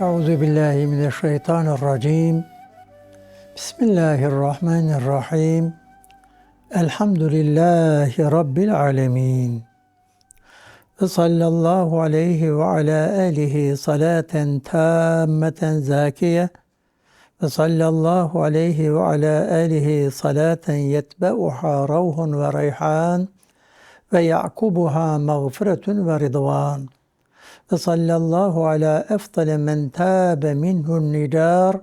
Euzu billahi mineşşeytanirracim. Bismillahirrahmanirrahim. Elhamdülillahi rabbil alamin. Ve sallallahu aleyhi ve ala alihi salaten tammeten zakiye ve sallallahu aleyhi ve ala alihi salaten yetbe'uha ravhun ve reyhan ve ya'kubuha mağfiretun ve ridvan. فصلى الله على أفضل من تاب منه النجار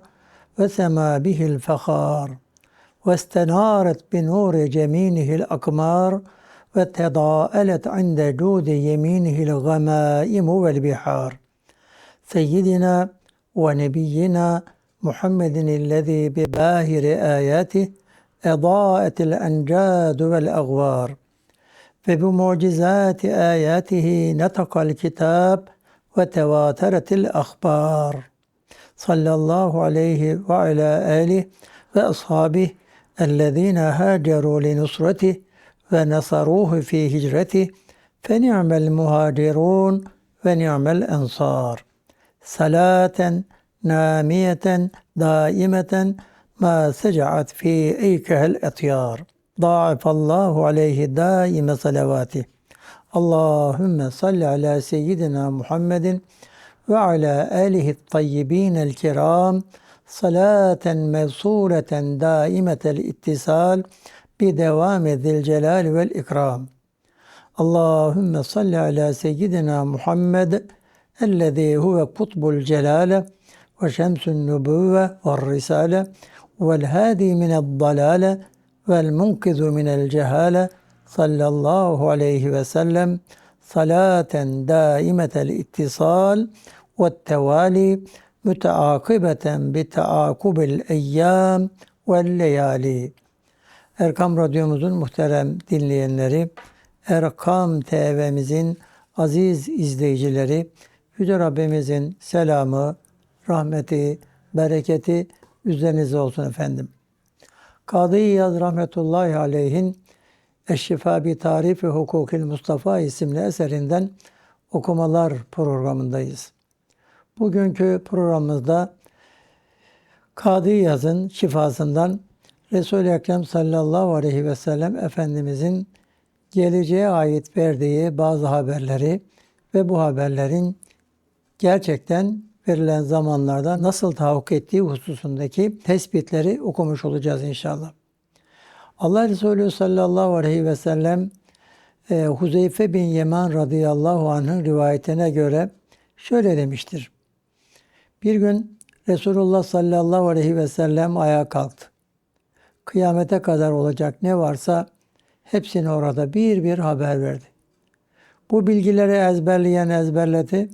وسما به الفخار واستنارت بنور جمينه الأقمار وتضاءلت عند جود يمينه الغمائم والبحار. سيدنا ونبينا محمد الذي بباهر آياته أضاءت الأنجاد والأغوار. فبمعجزات آياته نطق الكتاب وتواترت الأخبار. صلى الله عليه وعلى آله وأصحابه الذين هاجروا لنصرته ونصروه في هجرته فنعم المهاجرون ونعم الأنصار. صلاة نامية دائمة ما سجعت في أيكها الأطيار. ضاعف الله عليه دائم صلواته. اللهم صل على سيدنا محمد وعلى آله الطيبين الكرام صلاة موصولة دائمة الاتصال بدوام ذي الجلال والإكرام. اللهم صل على سيدنا محمد الذي هو قطب الجلالة وشمس النبوة والرسالة والهادي من الضلالة والمنقذ من الجهالة sallallahu aleyhi ve sellem salaten daimetel ittisal ve tevali müteakibeten bi teakubil eyyam ve leyali. Erkam Radyomuzun muhterem dinleyenleri, Erkam TV'mizin aziz izleyicileri, Yüce Rabbimizin selamı, rahmeti, bereketi üzerinize olsun efendim. Kadı İyaz rahmetullahi aleyhin Eşşifa bi Tarifi Hukukil Mustafa isimli eserinden okumalar programındayız. Bugünkü programımızda Kadı İyaz'ın şifasından Resul-i Ekrem sallallahu aleyhi ve sellem Efendimizin geleceğe ait verdiği bazı haberleri ve bu haberlerin gerçekten verilen zamanlarda nasıl tahakkuk ettiği hususundaki tespitleri okumuş olacağız inşallah. Allah Resulü sallallahu aleyhi ve sellem e, Huzeyfe bin Yeman radıyallahu anh'ın rivayetine göre şöyle demiştir. Bir gün Resulullah sallallahu aleyhi ve sellem ayağa kalktı. Kıyamete kadar olacak ne varsa hepsini orada bir bir haber verdi. Bu bilgileri ezberleyen ezberledi,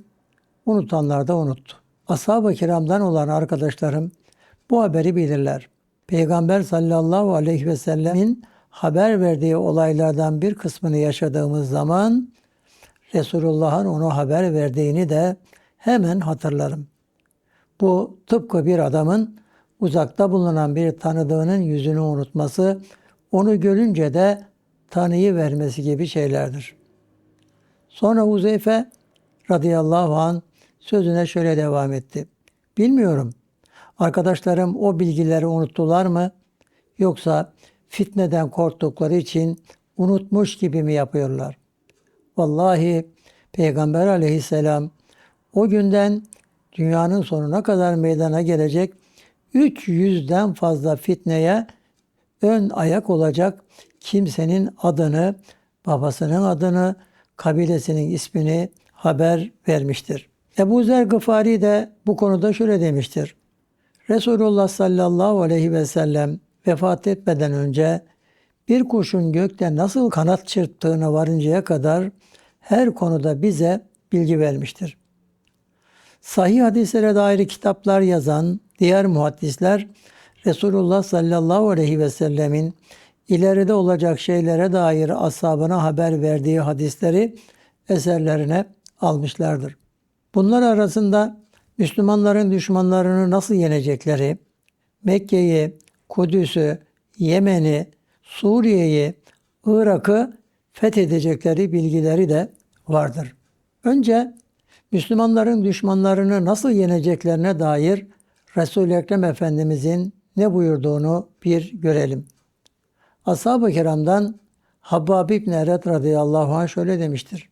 unutanlar da unuttu. Ashab-ı kiramdan olan arkadaşlarım bu haberi bilirler. Peygamber sallallahu aleyhi ve sellemin haber verdiği olaylardan bir kısmını yaşadığımız zaman Resulullah'ın onu haber verdiğini de hemen hatırlarım. Bu tıpkı bir adamın uzakta bulunan bir tanıdığının yüzünü unutması, onu görünce de tanıyı vermesi gibi şeylerdir. Sonra Huzeyfe radıyallahu an sözüne şöyle devam etti. Bilmiyorum. Arkadaşlarım o bilgileri unuttular mı? Yoksa fitneden korktukları için unutmuş gibi mi yapıyorlar? Vallahi Peygamber aleyhisselam o günden dünyanın sonuna kadar meydana gelecek 300'den fazla fitneye ön ayak olacak kimsenin adını, babasının adını, kabilesinin ismini haber vermiştir. Ebu Zer Gıfari de bu konuda şöyle demiştir. Resulullah sallallahu aleyhi ve sellem vefat etmeden önce bir kuşun gökte nasıl kanat çırptığını varıncaya kadar her konuda bize bilgi vermiştir. Sahih hadislere dair kitaplar yazan diğer muhaddisler Resulullah sallallahu aleyhi ve sellemin ileride olacak şeylere dair ashabına haber verdiği hadisleri eserlerine almışlardır. Bunlar arasında Müslümanların düşmanlarını nasıl yenecekleri, Mekke'yi, Kudüs'ü, Yemen'i, Suriye'yi, Irak'ı fethedecekleri bilgileri de vardır. Önce Müslümanların düşmanlarını nasıl yeneceklerine dair Resul-i Ekrem Efendimizin ne buyurduğunu bir görelim. Ashab-ı kiramdan Habbab İbn Eret radıyallahu anh şöyle demiştir.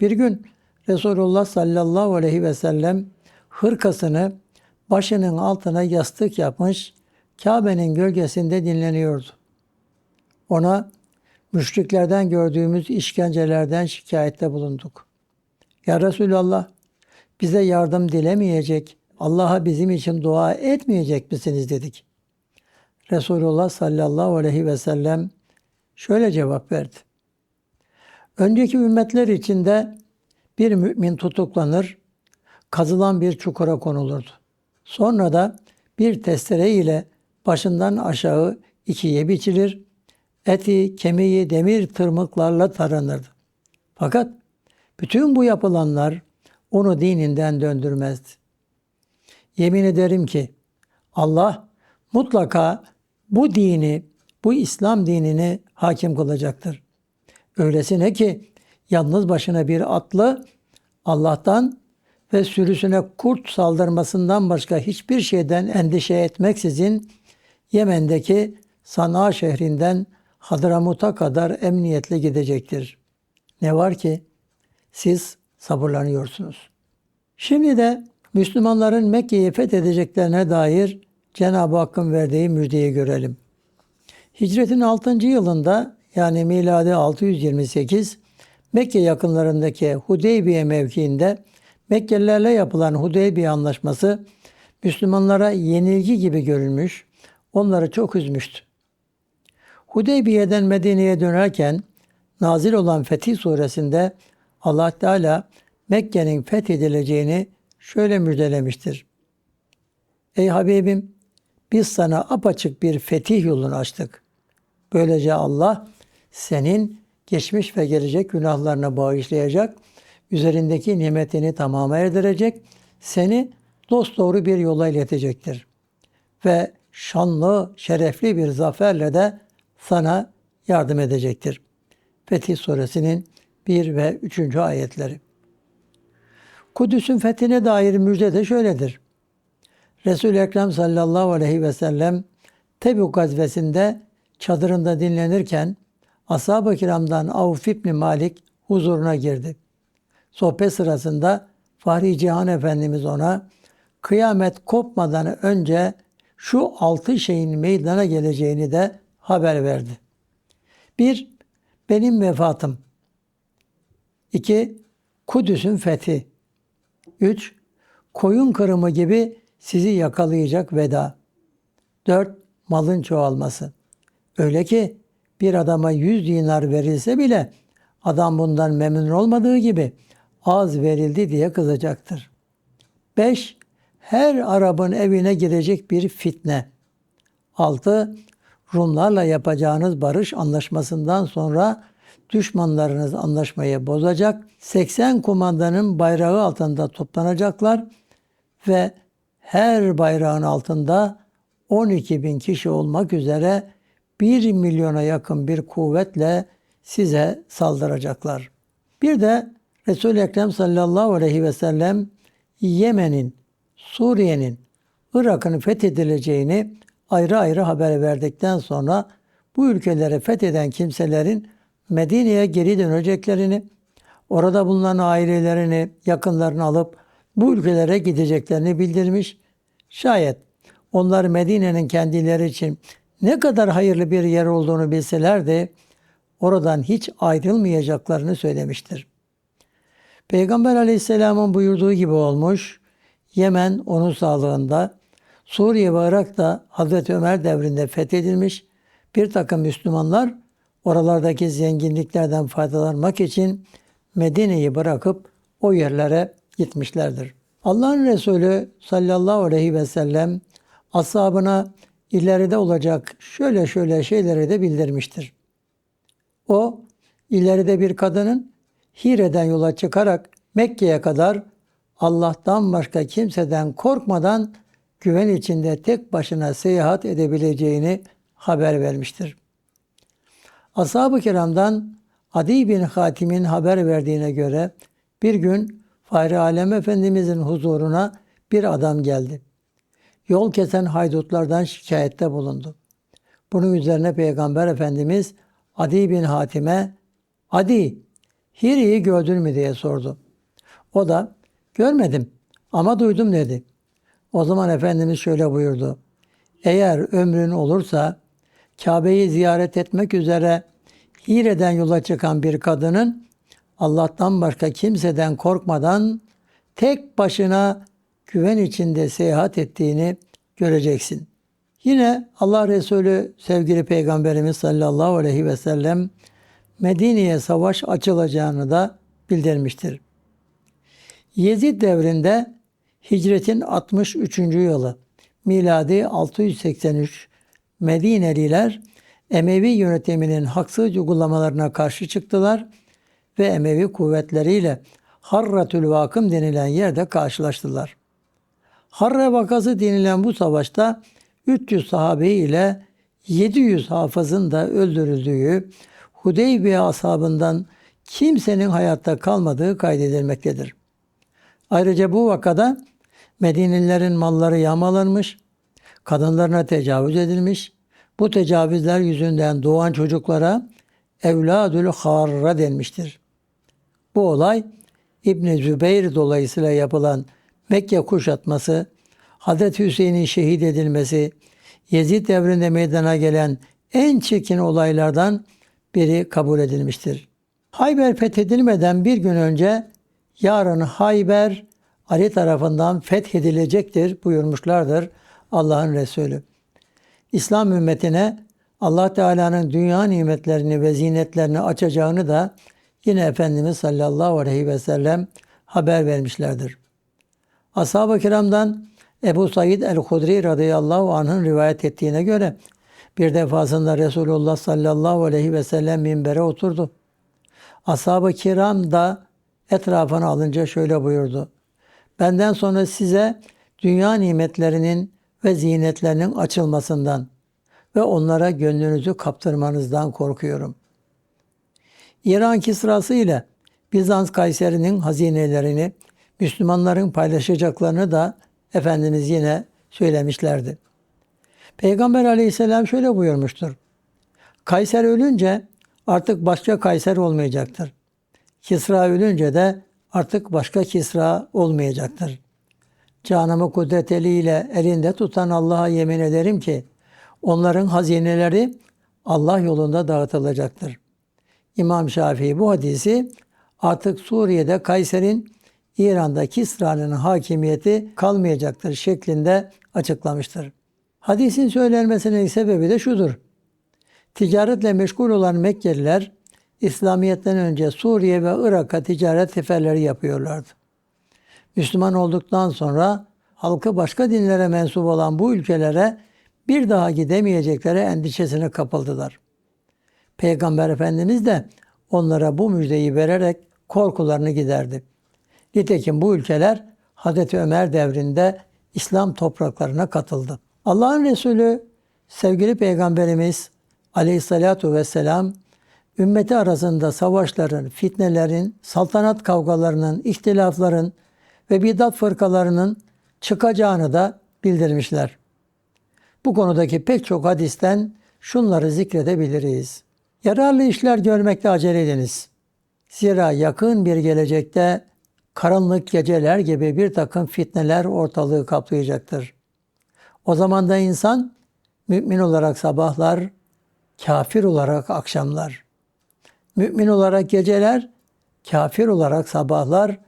Bir gün Resulullah sallallahu aleyhi ve sellem hırkasını başının altına yastık yapmış, Kabe'nin gölgesinde dinleniyordu. Ona müşriklerden gördüğümüz işkencelerden şikayette bulunduk. Ya Resulallah bize yardım dilemeyecek, Allah'a bizim için dua etmeyecek misiniz dedik. Resulullah sallallahu aleyhi ve sellem şöyle cevap verdi. Önceki ümmetler içinde bir mümin tutuklanır, kazılan bir çukura konulurdu. Sonra da bir testere ile başından aşağı ikiye biçilir, eti, kemiği demir tırmıklarla taranırdı. Fakat bütün bu yapılanlar onu dininden döndürmezdi. Yemin ederim ki Allah mutlaka bu dini, bu İslam dinini hakim kılacaktır. Öylesine ki yalnız başına bir atlı Allah'tan ve sürüsüne kurt saldırmasından başka hiçbir şeyden endişe etmeksizin Yemen'deki Sana şehrinden Hadramut'a kadar emniyetle gidecektir. Ne var ki siz sabırlanıyorsunuz. Şimdi de Müslümanların Mekke'yi fethedeceklerine dair Cenab-ı Hakk'ın verdiği müjdeyi görelim. Hicretin 6. yılında yani miladi 628 Mekke yakınlarındaki Hudeybiye mevkiinde Mekkelilerle yapılan Hudeybiye anlaşması Müslümanlara yenilgi gibi görülmüş, onları çok üzmüştü. Hudeybiye'den Medine'ye dönerken nazil olan Fetih suresinde Allah Teala Mekke'nin fethedileceğini şöyle müjdelemiştir. Ey Habibim biz sana apaçık bir fetih yolunu açtık. Böylece Allah senin geçmiş ve gelecek günahlarını bağışlayacak, üzerindeki nimetini tamama erdirecek, seni dosdoğru bir yola iletecektir. Ve şanlı, şerefli bir zaferle de sana yardım edecektir. Fetih Suresinin 1 ve 3. ayetleri. Kudüs'ün fethine dair müjde de şöyledir. Resul-i Ekrem sallallahu aleyhi ve sellem Tebük gazvesinde çadırında dinlenirken Ashab-ı kiramdan Avf İbni Malik huzuruna girdi. Sohbet sırasında Fahri Cihan Efendimiz ona kıyamet kopmadan önce şu altı şeyin meydana geleceğini de haber verdi. Bir, benim vefatım. İki, Kudüs'ün fethi. Üç, koyun kırımı gibi sizi yakalayacak veda. Dört, malın çoğalması. Öyle ki bir adama yüz dinar verilse bile adam bundan memnun olmadığı gibi az verildi diye kızacaktır. Beş, her Arap'ın evine girecek bir fitne. Altı, Rumlarla yapacağınız barış anlaşmasından sonra düşmanlarınız anlaşmayı bozacak. 80 kumandanın bayrağı altında toplanacaklar ve her bayrağın altında 12 bin kişi olmak üzere 1 milyona yakın bir kuvvetle size saldıracaklar. Bir de Resul-i Ekrem sallallahu aleyhi ve sellem Yemen'in, Suriye'nin, Irak'ın fethedileceğini ayrı ayrı haber verdikten sonra bu ülkeleri fetheden kimselerin Medine'ye geri döneceklerini, orada bulunan ailelerini, yakınlarını alıp bu ülkelere gideceklerini bildirmiş. Şayet onlar Medine'nin kendileri için ne kadar hayırlı bir yer olduğunu bilselerdi oradan hiç ayrılmayacaklarını söylemiştir. Peygamber aleyhisselamın buyurduğu gibi olmuş, Yemen onun sağlığında, Suriye ve Irak da Hazreti Ömer devrinde fethedilmiş, bir takım Müslümanlar oralardaki zenginliklerden faydalanmak için Medine'yi bırakıp o yerlere gitmişlerdir. Allah'ın Resulü sallallahu aleyhi ve sellem ashabına ileride olacak şöyle şöyle şeyleri de bildirmiştir. O ileride bir kadının Hire'den yola çıkarak Mekke'ye kadar Allah'tan başka kimseden korkmadan güven içinde tek başına seyahat edebileceğini haber vermiştir. Ashab-ı kiramdan Adi bin Hatim'in haber verdiğine göre bir gün Fahri Alem Efendimizin huzuruna bir adam geldi. Yol kesen haydutlardan şikayette bulundu. Bunun üzerine Peygamber Efendimiz Adi bin Hatim'e Adi, Hiri'yi gördün mü diye sordu. O da görmedim ama duydum dedi. O zaman Efendimiz şöyle buyurdu. Eğer ömrün olursa Kabe'yi ziyaret etmek üzere Hire'den yola çıkan bir kadının Allah'tan başka kimseden korkmadan tek başına güven içinde seyahat ettiğini göreceksin. Yine Allah Resulü sevgili Peygamberimiz sallallahu aleyhi ve sellem Medine'ye savaş açılacağını da bildirmiştir. Yezid devrinde hicretin 63. yılı miladi 683 Medineliler Emevi yönetiminin haksız uygulamalarına karşı çıktılar ve Emevi kuvvetleriyle Harratül Vakım denilen yerde karşılaştılar. Harre vakası denilen bu savaşta 300 sahabe ile 700 hafızın da öldürüldüğü Hudeybiye ashabından kimsenin hayatta kalmadığı kaydedilmektedir. Ayrıca bu vakada Medinelilerin malları yağmalanmış, kadınlarına tecavüz edilmiş, bu tecavüzler yüzünden doğan çocuklara evladül harra denmiştir. Bu olay İbn Zübeyir dolayısıyla yapılan Mekke kuşatması, Hazreti Hüseyin'in şehit edilmesi, Yezid devrinde meydana gelen en çirkin olaylardan biri kabul edilmiştir. Hayber fethedilmeden bir gün önce yarın Hayber Ali tarafından fethedilecektir buyurmuşlardır Allah'ın Resulü. İslam ümmetine Allah Teala'nın dünya nimetlerini ve zinetlerini açacağını da yine Efendimiz sallallahu aleyhi ve sellem haber vermişlerdir. Ashab-ı kiramdan Ebu Said el-Hudri radıyallahu anh'ın rivayet ettiğine göre bir defasında Resulullah sallallahu aleyhi ve sellem minbere oturdu. Ashab-ı kiram da etrafına alınca şöyle buyurdu. Benden sonra size dünya nimetlerinin ve zinetlerinin açılmasından ve onlara gönlünüzü kaptırmanızdan korkuyorum. İran Kisrası ile Bizans Kayseri'nin hazinelerini Müslümanların paylaşacaklarını da Efendimiz yine söylemişlerdi. Peygamber aleyhisselam şöyle buyurmuştur. Kayser ölünce artık başka Kayser olmayacaktır. Kisra ölünce de artık başka Kisra olmayacaktır. Canımı kudret eliyle elinde tutan Allah'a yemin ederim ki onların hazineleri Allah yolunda dağıtılacaktır. İmam Şafii bu hadisi artık Suriye'de Kayser'in İran'da Kisra'nın hakimiyeti kalmayacaktır şeklinde açıklamıştır. Hadisin söylenmesinin sebebi de şudur. Ticaretle meşgul olan Mekkeliler İslamiyet'ten önce Suriye ve Irak'a ticaret seferleri yapıyorlardı. Müslüman olduktan sonra halkı başka dinlere mensup olan bu ülkelere bir daha gidemeyecekleri endişesine kapıldılar. Peygamber Efendimiz de onlara bu müjdeyi vererek korkularını giderdi. Nitekim bu ülkeler Hazreti Ömer devrinde İslam topraklarına katıldı. Allah'ın Resulü sevgili Peygamberimiz Aleyhissalatu vesselam ümmeti arasında savaşların, fitnelerin, saltanat kavgalarının, ihtilafların ve bidat fırkalarının çıkacağını da bildirmişler. Bu konudaki pek çok hadisten şunları zikredebiliriz. Yararlı işler görmekte acele ediniz. Zira yakın bir gelecekte karanlık geceler gibi bir takım fitneler ortalığı kaplayacaktır. O zaman da insan mümin olarak sabahlar, kafir olarak akşamlar. Mümin olarak geceler, kafir olarak sabahlar,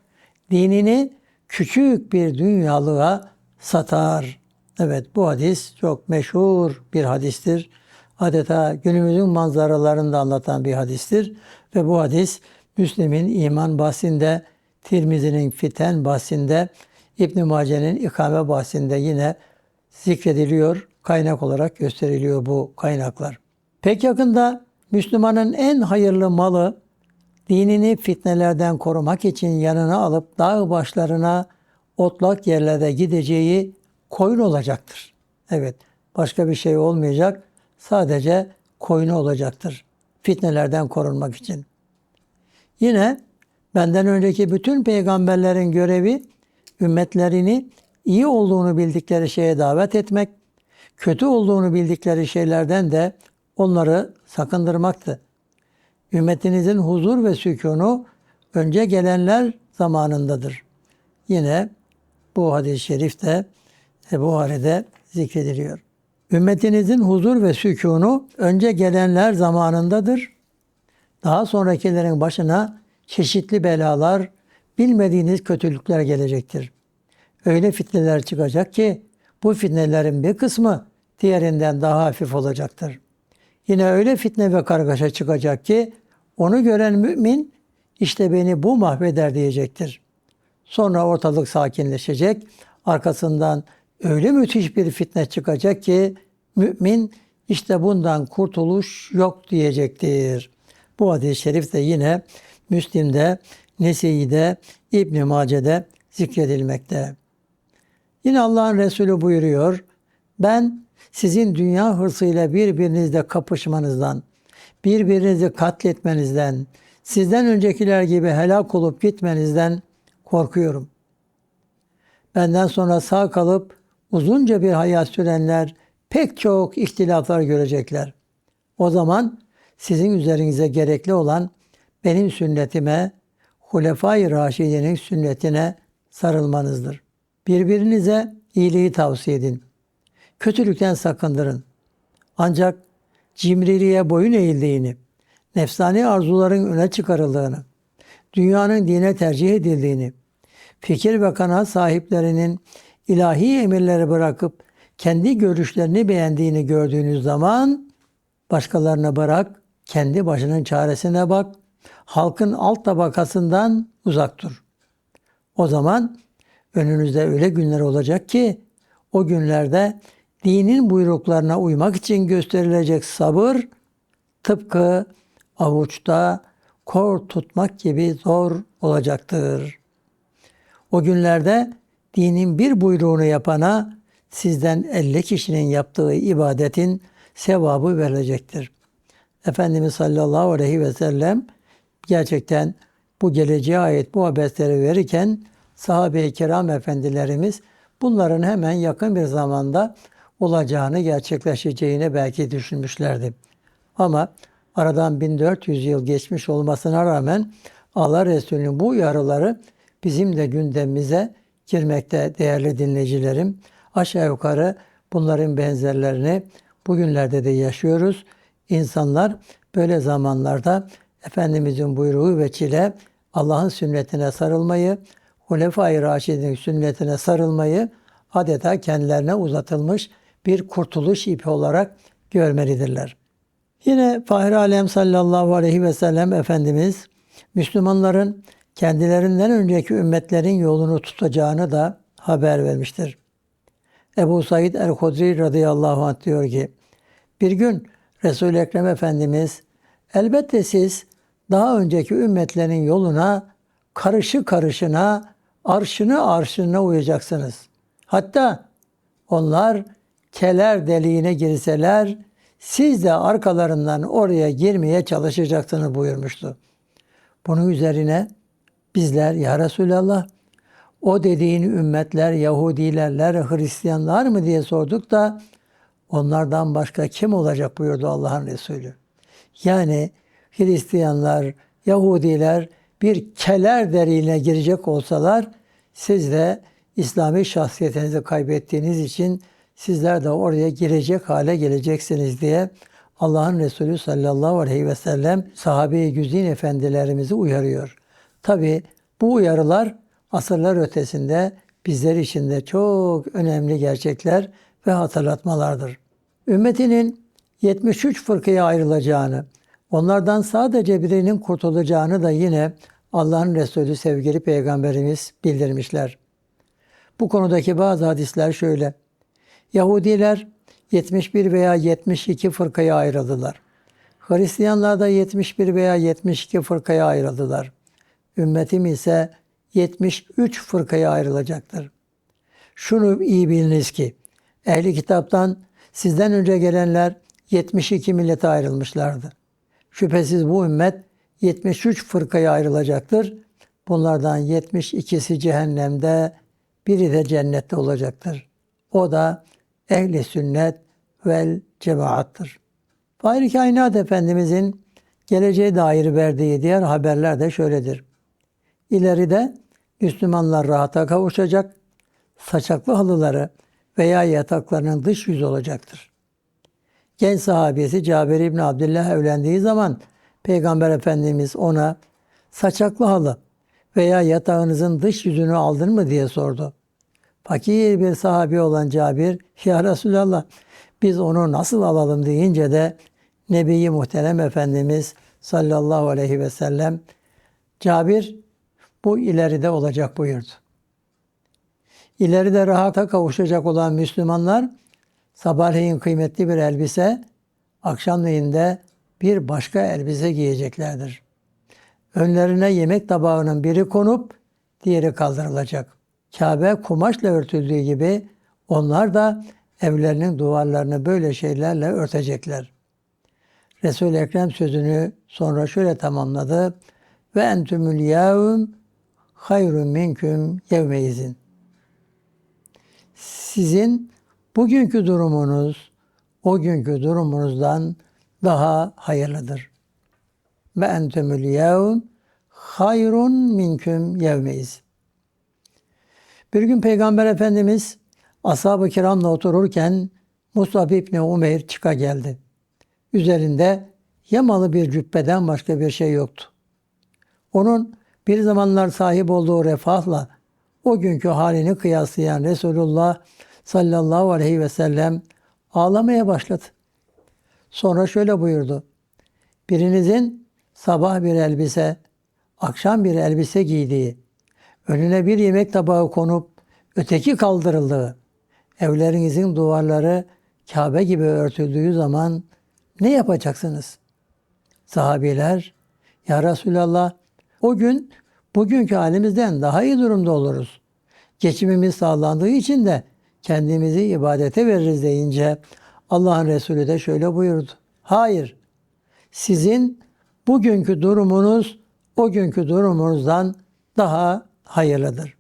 dinini küçük bir dünyalığa satar. Evet bu hadis çok meşhur bir hadistir. Adeta günümüzün manzaralarını da anlatan bir hadistir. Ve bu hadis Müslim'in iman bahsinde, Tirmizi'nin fiten bahsinde, İbn Mace'nin ikame bahsinde yine zikrediliyor, kaynak olarak gösteriliyor bu kaynaklar. Pek yakında Müslümanın en hayırlı malı dinini fitnelerden korumak için yanına alıp dağ başlarına otlak yerlerde gideceği koyun olacaktır. Evet, başka bir şey olmayacak. Sadece koyunu olacaktır. Fitnelerden korunmak için. Yine Benden önceki bütün peygamberlerin görevi ümmetlerini iyi olduğunu bildikleri şeye davet etmek, kötü olduğunu bildikleri şeylerden de onları sakındırmaktı. Ümmetinizin huzur ve sükunu önce gelenler zamanındadır. Yine bu hadis-i şerif de Buhari'de zikrediliyor. Ümmetinizin huzur ve sükunu önce gelenler zamanındadır. Daha sonrakilerin başına çeşitli belalar, bilmediğiniz kötülükler gelecektir. Öyle fitneler çıkacak ki bu fitnelerin bir kısmı diğerinden daha hafif olacaktır. Yine öyle fitne ve kargaşa çıkacak ki onu gören mümin işte beni bu mahveder diyecektir. Sonra ortalık sakinleşecek. Arkasından öyle müthiş bir fitne çıkacak ki mümin işte bundan kurtuluş yok diyecektir. Bu hadis-i şerif de yine Müslim'de, Nese'de, İbn Mace'de zikredilmekte. Yine Allah'ın Resulü buyuruyor. Ben sizin dünya hırsıyla birbirinizle kapışmanızdan, birbirinizi katletmenizden, sizden öncekiler gibi helak olup gitmenizden korkuyorum. Benden sonra sağ kalıp uzunca bir hayat sürenler pek çok ihtilaflar görecekler. O zaman sizin üzerinize gerekli olan benim sünnetime, Hulefai Raşidi'nin sünnetine sarılmanızdır. Birbirinize iyiliği tavsiye edin. Kötülükten sakındırın. Ancak cimriliğe boyun eğildiğini, nefsani arzuların öne çıkarıldığını, dünyanın dine tercih edildiğini, fikir ve kanaat sahiplerinin ilahi emirleri bırakıp kendi görüşlerini beğendiğini gördüğünüz zaman başkalarına bırak, kendi başının çaresine bak, halkın alt tabakasından uzak dur. O zaman önünüzde öyle günler olacak ki o günlerde dinin buyruklarına uymak için gösterilecek sabır tıpkı avuçta kor tutmak gibi zor olacaktır. O günlerde dinin bir buyruğunu yapana sizden 50 kişinin yaptığı ibadetin sevabı verilecektir. Efendimiz sallallahu aleyhi ve sellem gerçekten bu geleceğe ait bu haberleri verirken sahabe-i kiram efendilerimiz bunların hemen yakın bir zamanda olacağını, gerçekleşeceğini belki düşünmüşlerdi. Ama aradan 1400 yıl geçmiş olmasına rağmen Allah Resulü'nün bu uyarıları bizim de gündemimize girmekte değerli dinleyicilerim. Aşağı yukarı bunların benzerlerini bugünlerde de yaşıyoruz. İnsanlar böyle zamanlarda Efendimizin buyruğu ve çile Allah'ın sünnetine sarılmayı, Hulefai Raşid'in sünnetine sarılmayı adeta kendilerine uzatılmış bir kurtuluş ipi olarak görmelidirler. Yine Fahri Alem sallallahu aleyhi ve sellem Efendimiz Müslümanların kendilerinden önceki ümmetlerin yolunu tutacağını da haber vermiştir. Ebu Said el-Hudri radıyallahu anh diyor ki, bir gün Resul-i Ekrem Efendimiz, elbette siz daha önceki ümmetlerin yoluna karışı karışına, arşını arşına uyacaksınız. Hatta onlar keler deliğine girseler, siz de arkalarından oraya girmeye çalışacaksınız buyurmuştu. Bunun üzerine bizler ya Resulallah o dediğin ümmetler Yahudilerler, Hristiyanlar mı diye sorduk da onlardan başka kim olacak buyurdu Allah'ın Resulü. Yani Hristiyanlar, Yahudiler bir keler deriğine girecek olsalar siz de İslami şahsiyetinizi kaybettiğiniz için sizler de oraya girecek hale geleceksiniz diye Allah'ın Resulü sallallahu aleyhi ve sellem sahabe-i güzin efendilerimizi uyarıyor. Tabi bu uyarılar asırlar ötesinde bizler için de çok önemli gerçekler ve hatırlatmalardır. Ümmetinin 73 fırkaya ayrılacağını, onlardan sadece birinin kurtulacağını da yine Allah'ın Resulü sevgili Peygamberimiz bildirmişler. Bu konudaki bazı hadisler şöyle. Yahudiler 71 veya 72 fırkaya ayrıldılar. Hristiyanlar da 71 veya 72 fırkaya ayrıldılar. Ümmetim ise 73 fırkaya ayrılacaktır. Şunu iyi biliniz ki ehli kitaptan sizden önce gelenler 72 millete ayrılmışlardı. Şüphesiz bu ümmet 73 fırkaya ayrılacaktır. Bunlardan 72'si cehennemde, biri de cennette olacaktır. O da ehli sünnet vel cemaattır. Fahri Kainat Efendimizin geleceğe dair verdiği diğer haberler de şöyledir. İleride Müslümanlar rahata kavuşacak, saçaklı halıları veya yataklarının dış yüzü olacaktır. Genç sahabesi Cabir İbni Abdullah evlendiği zaman Peygamber Efendimiz ona saçaklı halı veya yatağınızın dış yüzünü aldın mı diye sordu. Fakir bir sahabi olan Cabir, ya Resulallah biz onu nasıl alalım deyince de Nebi Muhterem Efendimiz sallallahu aleyhi ve sellem Cabir bu ileride olacak buyurdu. İleride rahata kavuşacak olan Müslümanlar sabahleyin kıymetli bir elbise, akşamleyin de bir başka elbise giyeceklerdir. Önlerine yemek tabağının biri konup diğeri kaldırılacak. Kabe kumaşla örtüldüğü gibi onlar da evlerinin duvarlarını böyle şeylerle örtecekler. Resul-i Ekrem sözünü sonra şöyle tamamladı. Ve entümül yevm hayrun minküm yevmeizin. Sizin bugünkü durumunuz o günkü durumunuzdan daha hayırlıdır. Ve entümül yevm hayrun minküm yevmeiz. Bir gün Peygamber Efendimiz ashab-ı kiramla otururken Musab İbni Umeyr çıka geldi. Üzerinde yamalı bir cübbeden başka bir şey yoktu. Onun bir zamanlar sahip olduğu refahla o günkü halini kıyaslayan Resulullah sallallahu aleyhi ve sellem ağlamaya başladı. Sonra şöyle buyurdu. Birinizin sabah bir elbise, akşam bir elbise giydiği, önüne bir yemek tabağı konup öteki kaldırıldığı, evlerinizin duvarları Kabe gibi örtüldüğü zaman ne yapacaksınız? Sahabiler, Ya Resulallah, o gün bugünkü halimizden daha iyi durumda oluruz. Geçimimiz sağlandığı için de kendimizi ibadete veririz deyince Allah'ın Resulü de şöyle buyurdu. Hayır, sizin bugünkü durumunuz o günkü durumunuzdan daha hayırlıdır.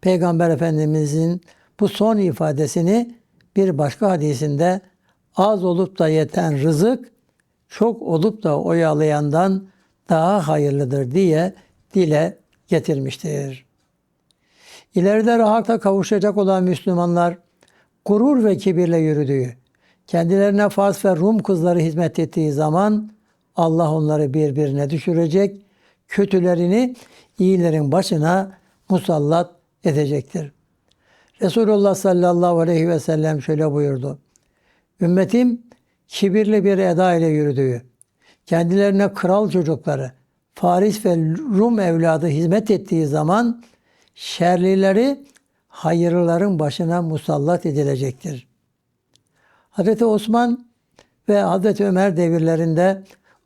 Peygamber Efendimizin bu son ifadesini bir başka hadisinde az olup da yeten rızık çok olup da oyalayandan daha hayırlıdır diye dile getirmiştir. İleride rahata kavuşacak olan Müslümanlar gurur ve kibirle yürüdüğü, kendilerine Fars ve Rum kızları hizmet ettiği zaman Allah onları birbirine düşürecek, kötülerini iyilerin başına musallat edecektir. Resulullah sallallahu aleyhi ve sellem şöyle buyurdu. Ümmetim kibirli bir eda ile yürüdüğü, kendilerine kral çocukları, Faris ve Rum evladı hizmet ettiği zaman şerlileri hayırlıların başına musallat edilecektir. Hazreti Osman ve Hazreti Ömer devirlerinde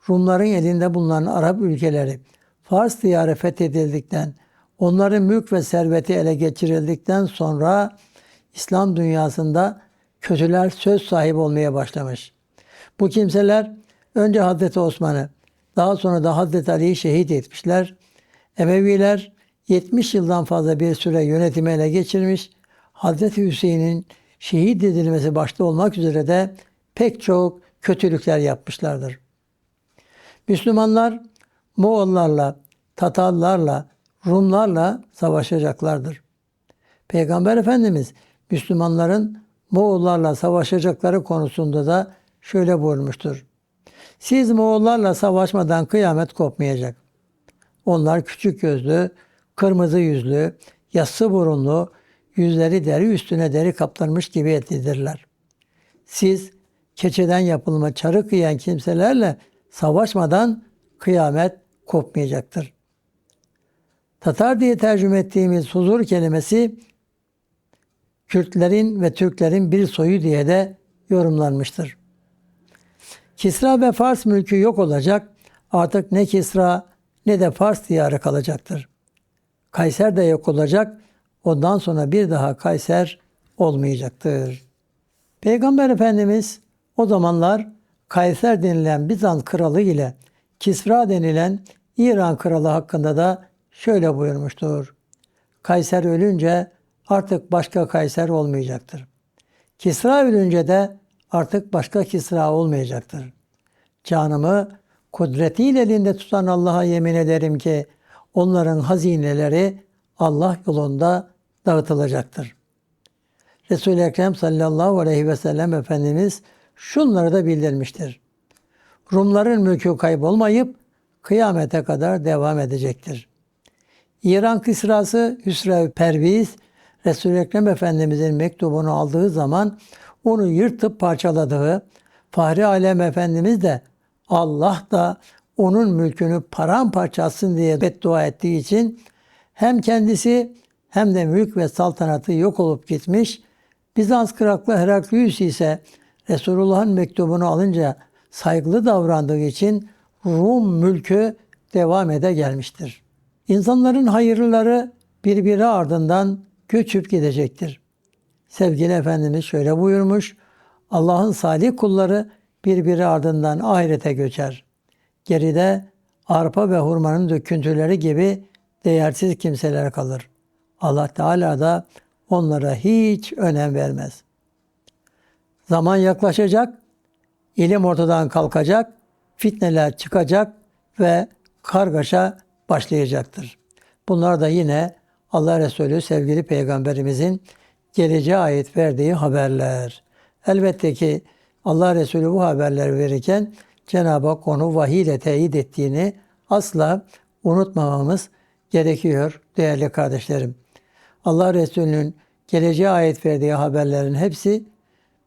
Rumların elinde bulunan Arap ülkeleri Fars diyarı fethedildikten, onların mülk ve serveti ele geçirildikten sonra İslam dünyasında kötüler söz sahibi olmaya başlamış. Bu kimseler önce Hazreti Osman'ı, daha sonra da Hazreti Ali'yi şehit etmişler. Emeviler 70 yıldan fazla bir süre yönetimi ele geçirmiş. Hazreti Hüseyin'in şehit edilmesi başta olmak üzere de pek çok kötülükler yapmışlardır. Müslümanlar Moğollarla, Tatarlarla, Rumlarla savaşacaklardır. Peygamber Efendimiz Müslümanların Moğollarla savaşacakları konusunda da şöyle buyurmuştur. Siz Moğollarla savaşmadan kıyamet kopmayacak. Onlar küçük gözlü, kırmızı yüzlü, yassı burunlu, yüzleri deri üstüne deri kaplanmış gibi etlidirler. Siz keçeden yapılma çarık yiyen kimselerle savaşmadan kıyamet kopmayacaktır. Tatar diye tercüme ettiğimiz huzur kelimesi Kürtlerin ve Türklerin bir soyu diye de yorumlanmıştır. Kisra ve Fars mülkü yok olacak. Artık ne Kisra ne de Fars diyarı kalacaktır. Kayser de yok olacak. Ondan sonra bir daha Kayser olmayacaktır. Peygamber Efendimiz o zamanlar Kayser denilen Bizans kralı ile Kisra denilen İran kralı hakkında da şöyle buyurmuştur. Kayser ölünce artık başka Kayser olmayacaktır. Kisra ölünce de artık başka Kisra olmayacaktır. Canımı kudretiyle elinde tutan Allah'a yemin ederim ki onların hazineleri Allah yolunda dağıtılacaktır. Resul-i Ekrem sallallahu aleyhi ve sellem Efendimiz şunları da bildirmiştir. Rumların mülkü kaybolmayıp kıyamete kadar devam edecektir. İran kısrası Hüsrev Perviz Resul-i Ekrem Efendimizin mektubunu aldığı zaman onu yırtıp parçaladığı Fahri Alem Efendimiz de Allah da onun mülkünü paramparça atsın diye beddua ettiği için hem kendisi hem de mülk ve saltanatı yok olup gitmiş. Bizans Kraklı Heraklius ise Resulullah'ın mektubunu alınca saygılı davrandığı için Rum mülkü devam ede gelmiştir. İnsanların hayırlıları birbiri ardından göçüp gidecektir. Sevgili Efendimiz şöyle buyurmuş. Allah'ın salih kulları birbiri ardından ahirete göçer. Geride arpa ve hurmanın döküntüleri gibi değersiz kimseler kalır. Allah Teala da onlara hiç önem vermez. Zaman yaklaşacak, ilim ortadan kalkacak, fitneler çıkacak ve kargaşa başlayacaktır. Bunlar da yine Allah Resulü sevgili peygamberimizin geleceğe ait verdiği haberler. Elbette ki Allah Resulü bu haberleri verirken Cenab-ı Hak onu vahiy ile teyit ettiğini asla unutmamamız gerekiyor değerli kardeşlerim. Allah Resulü'nün geleceğe ait verdiği haberlerin hepsi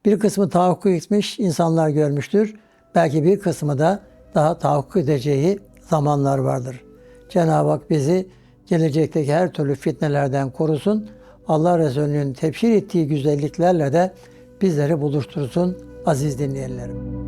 bir kısmı tahakkuk etmiş insanlar görmüştür. Belki bir kısmı da daha tahakkuk edeceği zamanlar vardır. Cenab-ı Hak bizi gelecekteki her türlü fitnelerden korusun. Allah Resulü'nün tebşir ettiği güzelliklerle de bizleri buluştursun aziz dinleyenlerim.